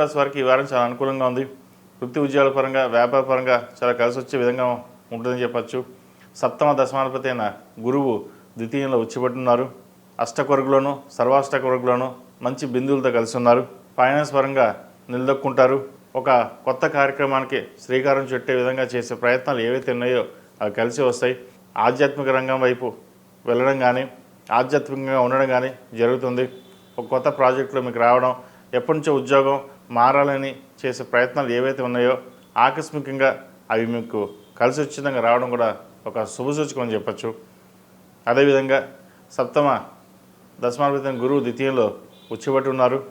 రాశి వారికి ఈ వారం చాలా అనుకూలంగా ఉంది. వృత్తి ఉద్యోగాల పరంగా వ్యాపార పరంగా చాలా కలిసి వచ్చే విధంగా ఉంటుందని చెప్పచ్చు. సప్తమ దశమాధిపతి అయిన గురువు ద్వితీయంలో ఉచ్చిపట్టున్నారు అష్టకొరుగులోను సర్వాష్టకొరుగులోను మంచి బిందువులతో కలిసి ఉన్నారు. ఫైనాన్స్ పరంగా నిలదొక్కుంటారు. ఒక కొత్త కార్యక్రమానికి శ్రీకారం చుట్టే విధంగా చేసే ప్రయత్నాలు ఏవైతే ఉన్నాయో అవి కలిసి వస్తాయి. ఆధ్యాత్మిక రంగం వైపు వెళ్ళడం కానీ ఆధ్యాత్మికంగా ఉండడం కానీ జరుగుతుంది. ఒక కొత్త ప్రాజెక్టులో మీకు రావడం ఎప్పటి నుంచో ఉద్యోగం మారాలని చేసే ప్రయత్నాలు ఏవైతే ఉన్నాయో ఆకస్మికంగా అవి మీకు కలిసి వచ్చే రావడం కూడా ఒక శుభసూచకం అని చెప్పచ్చు. అదేవిధంగా సప్తమ దశమాధిపతి గురువు ద్వితీయంలో ఉచ్చిబట్టి ఉన్నారు.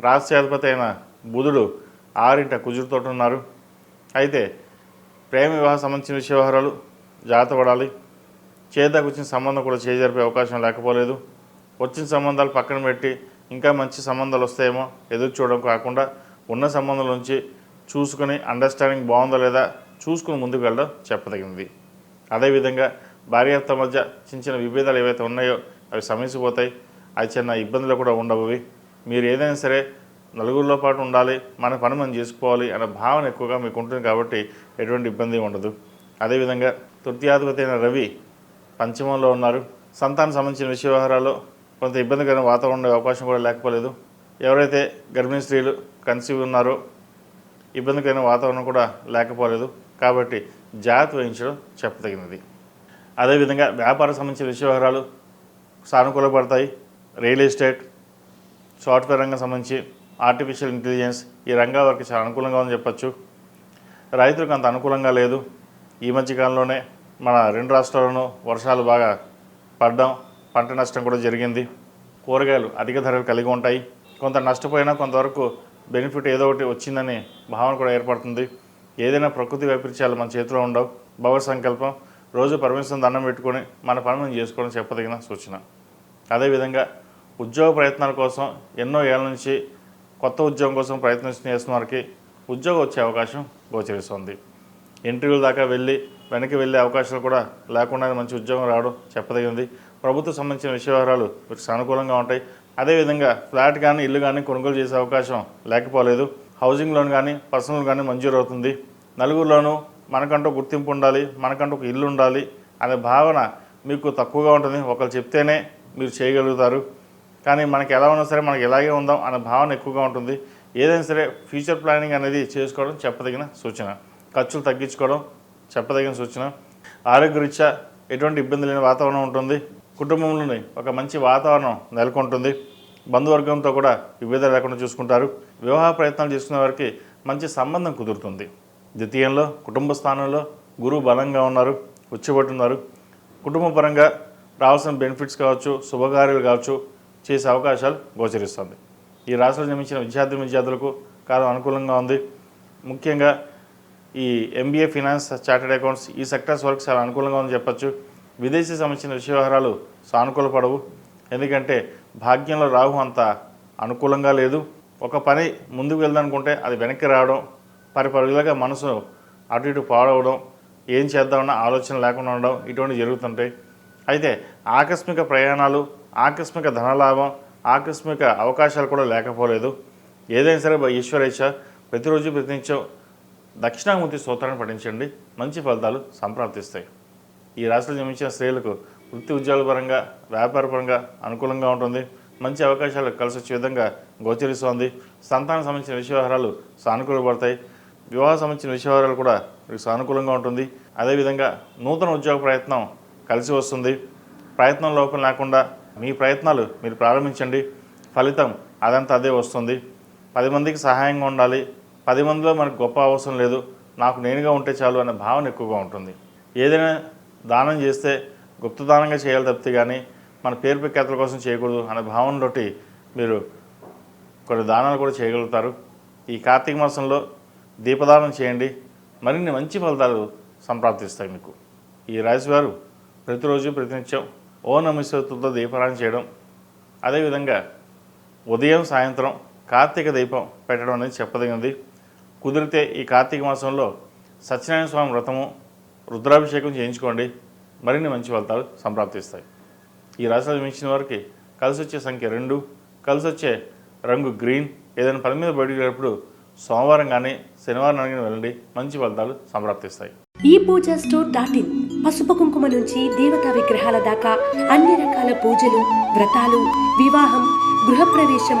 రాష్ట్రాధిపతి అయిన బుధుడు ఆరింట కుజుడితో ఉన్నారు. అయితే ప్రేమ వివాహ సంబంధించిన విషయ వ్యవహారాలు జాగ్రత్త పడాలి. చేద్దాకు వచ్చిన సంబంధం కూడా చేజరిపే అవకాశం లేకపోలేదు. వచ్చిన సంబంధాలు పక్కన పెట్టి ఇంకా మంచి సంబంధాలు వస్తాయేమో ఎదురు చూడడం కాకుండా ఉన్న సంబంధం నుంచి చూసుకొని అండర్స్టాండింగ్ బాగుందా లేదా చూసుకుని ముందుకు వెళ్ళడం చెప్పదగింది. అదేవిధంగా భార్యాభర్త మధ్య చిన్న చిన్న విభేదాలు ఏవైతే ఉన్నాయో అవి సమీసిపోతాయి. అవి చిన్న ఇబ్బందులు కూడా ఉండవు. అవి. మీరు ఏదైనా సరే నలుగురిలో పాటు ఉండాలి మన పని మనం చేసుకోవాలి అనే భావన ఎక్కువగా మీకు ఉంటుంది కాబట్టి ఎటువంటి ఇబ్బంది ఉండదు. అదేవిధంగా తృతీయాధిపతి అయిన రవి పంచమంలో ఉన్నారు. సంతానం సంబంధించిన విషయ వ్యవహారాల్లో కొంత ఇబ్బందికరమైన వాతావరణం ఉండే అవకాశం కూడా లేకపోలేదు. ఎవరైతే గర్భిణీ స్త్రీలు కన్సీవ్ ఉన్నారో ఇబ్బందికరమైన వాతావరణం కూడా లేకపోలేదు. కాబట్టి జాగ్రత్త వహించడం చెప్పదగినది. అదేవిధంగా వ్యాపార సంబంధించిన విషయ వ్యవహారాలు సానుకూలపడతాయి. రియల్ ఎస్టేట్ సాఫ్ట్వేర్ రంగం సంబంధించి ఆర్టిఫిషియల్ ఇంటెలిజెన్స్ ఈ రంగాల వరకు చాలా అనుకూలంగా ఉందని చెప్పచ్చు. రైతులకు అంత అనుకూలంగా లేదు. ఈ మధ్యకాలంలోనే మన రెండు రాష్ట్రాల్లోనూ వర్షాలు బాగా పడ్డాం. పంట నష్టం కూడా జరిగింది. కూరగాయలు అధిక ధరలు కలిగి ఉంటాయి. కొంత నష్టపోయినా కొంతవరకు బెనిఫిట్ ఏదో ఒకటి వచ్చిందని భావన కూడా ఏర్పడుతుంది. ఏదైనా ప్రకృతి వైపరీత్యాలు మన చేతిలో ఉండవు. భవ సంకల్పం రోజు పరమేశ్వరం దండం పెట్టుకొని మన పని మనం చేసుకోవడం చెప్పదగిన సూచన. అదేవిధంగా ఉద్యోగ ప్రయత్నాల కోసం ఎన్నో ఏళ్ళ నుంచి కొత్త ఉద్యోగం కోసం ప్రయత్నం చేసిన వారికి ఉద్యోగం వచ్చే అవకాశం గోచరిస్తుంది. ఇంటర్వ్యూల దాకా వెళ్ళి వెనక్కి వెళ్ళే అవకాశాలు కూడా లేకుండా మంచి ఉద్యోగం రావడం చెప్పదగింది ప్రభుత్వ సంబంధించిన విషయ మీకు సానుకూలంగా ఉంటాయి. అదేవిధంగా ఫ్లాట్ కానీ ఇల్లు కానీ కొనుగోలు చేసే అవకాశం లేకపోలేదు. హౌసింగ్ లోన్ కానీ పర్సనల్ కానీ మంజూరు అవుతుంది. నలుగురిలోనూ మనకంటూ గుర్తింపు ఉండాలి మనకంటూ ఒక ఇల్లు ఉండాలి అనే భావన మీకు తక్కువగా ఉంటుంది. ఒకరు చెప్తేనే మీరు చేయగలుగుతారు. కానీ మనకి ఎలా ఉన్నా సరే మనకి ఎలాగే ఉందాం అనే భావన ఎక్కువగా ఉంటుంది. ఏదైనా సరే ఫ్యూచర్ ప్లానింగ్ అనేది చేసుకోవడం చెప్పదగిన సూచన. ఖర్చులు తగ్గించుకోవడం చెప్పదగిన సూచన. ఆరోగ్యరీత్యా ఎటువంటి ఇబ్బంది లేని వాతావరణం ఉంటుంది. కుటుంబంలోని ఒక మంచి వాతావరణం నెలకొంటుంది. బంధువర్గంతో కూడా విభేద లేకుండా చూసుకుంటారు. వివాహ ప్రయత్నాలు చేసుకునే వారికి మంచి సంబంధం కుదురుతుంది. ద్వితీయంలో కుటుంబ స్థానంలో గురువు బలంగా ఉన్నారు ఉచ్చబట్టున్నారు కుటుంబ పరంగా రావాల్సిన బెనిఫిట్స్ కావచ్చు శుభకార్యాలు కావచ్చు చేసే అవకాశాలు గోచరిస్తుంది. ఈ రాష్ట్రంలో జన్మించిన విద్యార్థి విద్యార్థులకు కాలం అనుకూలంగా ఉంది. ముఖ్యంగా ఈ ఎంబీఏ ఫినాన్స్ చార్టెడ్ అకౌంట్స్ ఈ సెక్టర్స్ వరకు చాలా అనుకూలంగా ఉందని చెప్పచ్చు. విదేశీ సంబంధించిన విషయ వ్యవహారాలు సానుకూలపడవు ఎందుకంటే భాగ్యంలో రాహు అంత అనుకూలంగా లేదు. ఒక పని ముందుకు వెళ్దానుకుంటే అది వెనక్కి రావడం పరిపరుగులుగా మనసు అటు ఇటు పాడవడం ఏం చేద్దామన్న ఆలోచన లేకుండా ఉండడం ఇటువంటి జరుగుతుంటాయి. అయితే ఆకస్మిక ప్రయాణాలు ఆకస్మిక ధనలాభం ఆకస్మిక అవకాశాలు కూడా లేకపోలేదు. ఏదైనా సరే ఈశ్వరేచ్ఛ ప్రతిరోజు ప్రతినిత్యం దక్షిణామూర్తి సూత్రాన్ని పఠించండి. మంచి ఫలితాలు సంప్రాప్తిస్తాయి. ఈ రాశిలో జన్మించిన స్త్రీలకు వృత్తి ఉద్యోగాల పరంగా వ్యాపార పరంగా అనుకూలంగా ఉంటుంది. మంచి అవకాశాలు కలిసి వచ్చే విధంగా గోచరిస్తోంది. సంతానం సంబంధించిన విషయవహారాలు సానుకూలపడతాయి. వివాహ సంబంధించిన విషయవహారాలు కూడా మీకు సానుకూలంగా ఉంటుంది. అదేవిధంగా నూతన ఉద్యోగ ప్రయత్నం కలిసి వస్తుంది. ప్రయత్నం లోపం లేకుండా మీ ప్రయత్నాలు మీరు ప్రారంభించండి. ఫలితం అదంతా అదే వస్తుంది. పది మందికి సహాయంగా ఉండాలి. పది మందిలో మనకు గొప్ప అవసరం లేదు. నాకు నేనుగా ఉంటే చాలు అనే భావన ఎక్కువగా ఉంటుంది. ఏదైనా దానం చేస్తే గుప్తదానంగా చేయాలి తప్పితే కానీ మన పేరు ప్రఖ్యాతుల కోసం చేయకూడదు అనే భావనతోటి మీరు కొన్ని దానాలు కూడా చేయగలుగుతారు. ఈ కార్తీక మాసంలో దీపదానం చేయండి. మరిన్ని మంచి ఫలితాలు సంప్రాప్తిస్తాయి మీకు. ఈ రాశివారు ప్రతిరోజు ప్రతినిత్యం ఓ నమస్వతులతో దీపారాయణ చేయడం అదేవిధంగా ఉదయం సాయంత్రం కార్తీక దీపం పెట్టడం అనేది చెప్పదగినది. కుదిరితే ఈ కార్తీక మాసంలో సత్యనారాయణ స్వామి వ్రతము రుద్రాభిషేకం చేయించుకోండి. మరిన్ని మంచి ఫలితాలు సంప్రాప్తిస్తాయి. ఈ రాశిలో మించిన వారికి కలిసి వచ్చే సంఖ్య రెండు కలిసి వచ్చే రంగు గ్రీన్. ఏదైనా పని మీద బయటకు వెళ్ళినప్పుడు సోమవారం కానీ శనివారం కానీ వెళ్ళండి. మంచి ఫలితాలు సంప్రాప్తిస్తాయి. ఈ పూజ స్టోర్ డాట్ ఇన్ పసుపు కుంకుమ నుంచి దేవతా విగ్రహాల దాకా అన్ని రకాల పూజలు వ్రతాలు వివాహం గృహప్రవేశం